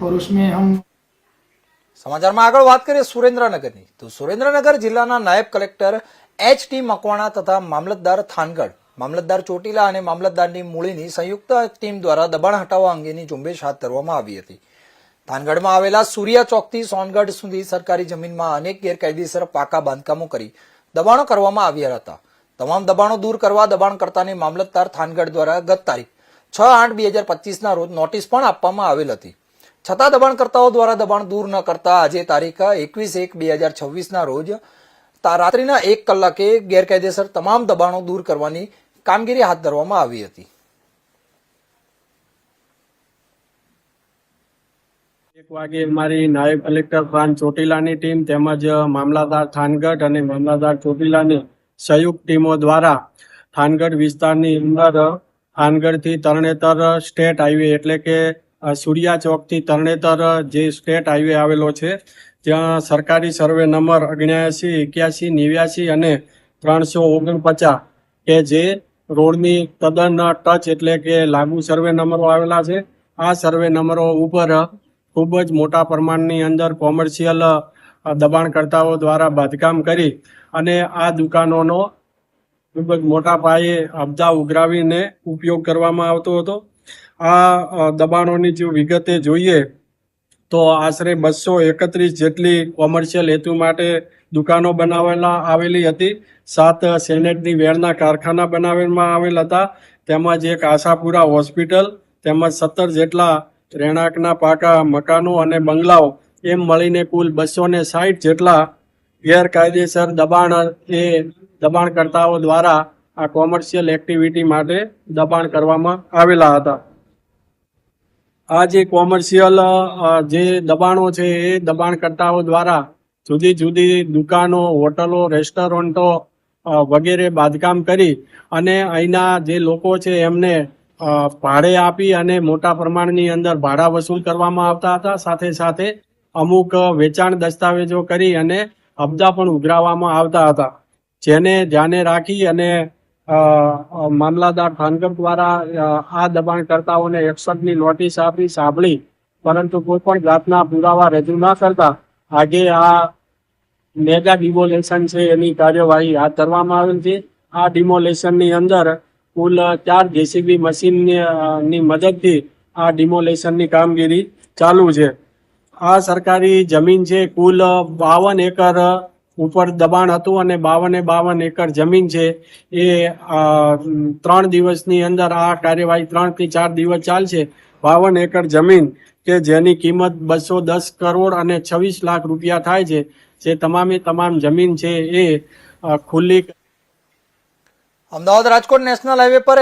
और उसमें हम સમાચારમાં આગળ વાત કરીએ સુરેન્દ્રનગરની તો સુરેન્દ્રનગર જિલ્લાના નાયબ કલેક્ટર એચ ટી મકવાણા તથા મામલતદાર થાનગઢ મામલતદાર ચોટીલા અને મામલતદારની મૂળીની સંયુક્ત ટીમ દ્વારા દબાણ હટાવવા અંગેની ઝુંબેશ હાથ ધરવામાં આવી હતી થાનગઢમાં આવેલા સૂર્યા ચોકથી સોનગઢ સુધી સરકારી જમીનમાં અનેક ગેરકાયદેસર પાકા બાંધકામો કરી દબાણો કરવામાં આવ્યા હતા તમામ દબાણો દૂર કરવા દબાણકર્તાને મામલતદાર થાનગઢ દ્વારા ગત તારીખ છ આઠ બે હજાર પચીસના રોજ નોટિસ પણ આપવામાં આવેલ હતી છતાં દબાણકર્તાઓ દ્વારા દબાણ દૂર ન કરતા આજે તારીખ એકવીસ એક બે હજાર છવ્વીસના રોજ રાત્રિના એક કલાકે ગેરકાયદેસર તમામ દબાણો દૂર કરવાની કામગીરી હાથ ધરવામાં આવી હતી. એક વાગે મારી નાયબ કલેક્ટર પ્રાંત ચોટીલાની ટીમ તેમજ મામલાદાર થાનગઢ અને મામલાદાર ચોટીલાની સંયુક્ત ટીમો દ્વારા થાનગઢ વિસ્તારની અંદર થાનગઢથી તરણેતર સ્ટેટ હાઈવે એટલે કે સૂર્યા ચોકથી તરણેતર જે સ્ટેટ હાઈવે આવેલો છે ત્યાં સરકારી સર્વે નંબર અગ્યાસી એક્યાસી, નેવ્યાસી અને ત્રણસો ઓગણપચાસ કે જે રોડની તદ્દન ટચ એટલે કે લાગુ સર્વે નંબરો આવેલા છે. આ સર્વે નંબરો ઉપર ખૂબ જ મોટા પ્રમાણની અંદર કોમર્શિયલ દબાણકર્તાઓ દ્વારા બાંધકામ કરી અને આ દુકાનોનો ખૂબ જ મોટા પાયે અબજા ઉઘરાવીને ઉપયોગ કરવામાં આવતો હતો. આ દબાણોની જો વિગતે જોઈએ, તો આશરે બસો એકત્રીસ જેટલી કોમર્શિયલ હેતુ માટે દુકાનો બનાવેલા આવેલી હતી. સાત સેનેટની વેરના કારખાના બનાવવામાં આવેલ હતા. તેમજ એક આશાપુરા હોસ્પિટલ, તેમજ સત્તર જેટલા રહેણાંકના પાકા મકાનો અને બંગલાઓ, એમ મળીને કુલ બસો ને સાઠ જેટલા ગેરકાયદેસર દબાણ એ દબાણકર્તાઓ દ્વારા આ કોમર્શિયલ એક્ટિવિટી માટે દબાણ કરવામાં આવેલા હતા. આ જે કોમર્શિયલ જે દબાણો છે એ દબાણકર્તાઓ દ્વારા જુદી જુદી દુકાનો, હોટલો, રેસ્ટોરન્ટો વગેરે બાંધકામ કરી અને અહીંના જે લોકો છે એમને ભાડે આપી અને મોટા પ્રમાણની અંદર ભાડા વસૂલ કરવામાં આવતા હતા. સાથે સાથે અમુક વેચાણ દસ્તાવેજો કરી અને હબ્દા પણ ઉઘરાવવામાં આવતા હતા, જેને ધ્યાને રાખી અને મામલાદાર થાનગઢ દ્વારા આ દબાણકર્તાઓને એકસઠની નોટિસ આપી, સાંભળી, પરંતુ કોઈ પણ જાતના પુરાવા રજૂ ન કરતા આજે આ મેગા ડિમોલેશન છે, એની કાર્યવાહી હાથ ધરવામાં આવેલ છે. આ ડિમોલેશનની અંદર કુલ ચાર જેસીબી મશીનની મદદથી આ ડિમોલેશનની કામગીરી ચાલુ છે. આ સરકારી જમીન છે, કુલ બાવન એકર ઉપર દબાણ હતું અને બાવને બાવન એકર જમીન છે. એ ત્રણ દિવસની અંદર આ કાર્યવાહી ત્રણથી ચાર દિવસ ચાલશે. બાવન એકર જમીન કે જેની કિંમત બસો દસ કરોડ અને છવ્વીસ લાખ રૂપિયા થાય છે. જે તમામે તમામ જમીન છે એ ખુલ્લી અમદાવાદ રાજકોટ નેશનલ હાઈવે પર